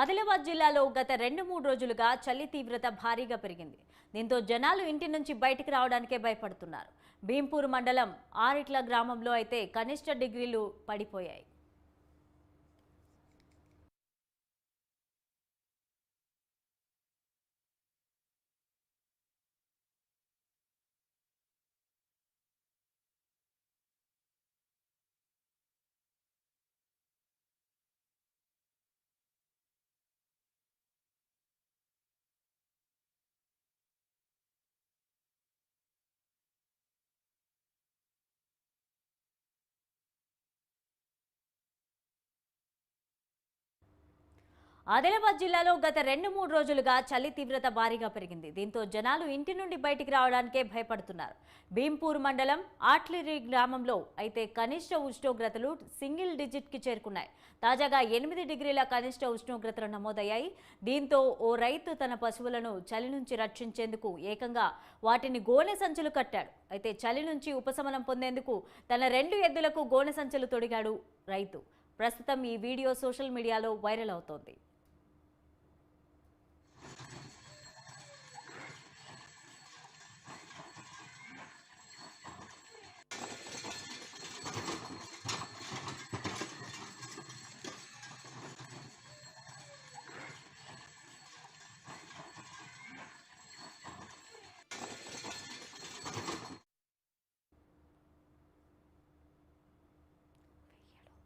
ఆదిలాబాద్ జిల్లాలో గత రెండు మూడు రోజులుగా చలి తీవ్రత భారీగా పెరిగింది. దీంతో జనాలు ఇంటి నుంచి బయటికి రావడానికే భయపడుతున్నారు. భీంపూర్ మండలం ఆరిట్ల గ్రామంలో అయితే కనిష్ట డిగ్రీలు పడిపోయాయి. ఆదిలాబాద్ జిల్లాలో గత రెండు మూడు రోజులుగా చలి తీవ్రత భారీగా పెరిగింది. దీంతో జనాలు ఇంటి నుండి బయటికి రావడానికే భయపడుతున్నారు. భీంపూర్ మండలం ఆట్లిరి గ్రామంలో అయితే కనిష్ట ఉష్ణోగ్రతలు సింగిల్ డిజిట్కి చేరుకున్నాయి. తాజాగా ఎనిమిది డిగ్రీల కనిష్ట ఉష్ణోగ్రతలు నమోదయ్యాయి. దీంతో ఓ రైతు తన పశువులను చలి నుంచి రక్షించేందుకు ఏకంగా వాటిని గోనె సంచులు కట్టాడు. అయితే చలి నుంచి ఉపశమనం పొందేందుకు తన రెండు ఎద్దులకు గోనె సంచులు తొడిగాడు రైతు. ప్రస్తుతం ఈ వీడియో సోషల్ మీడియాలో వైరల్ అవుతోంది.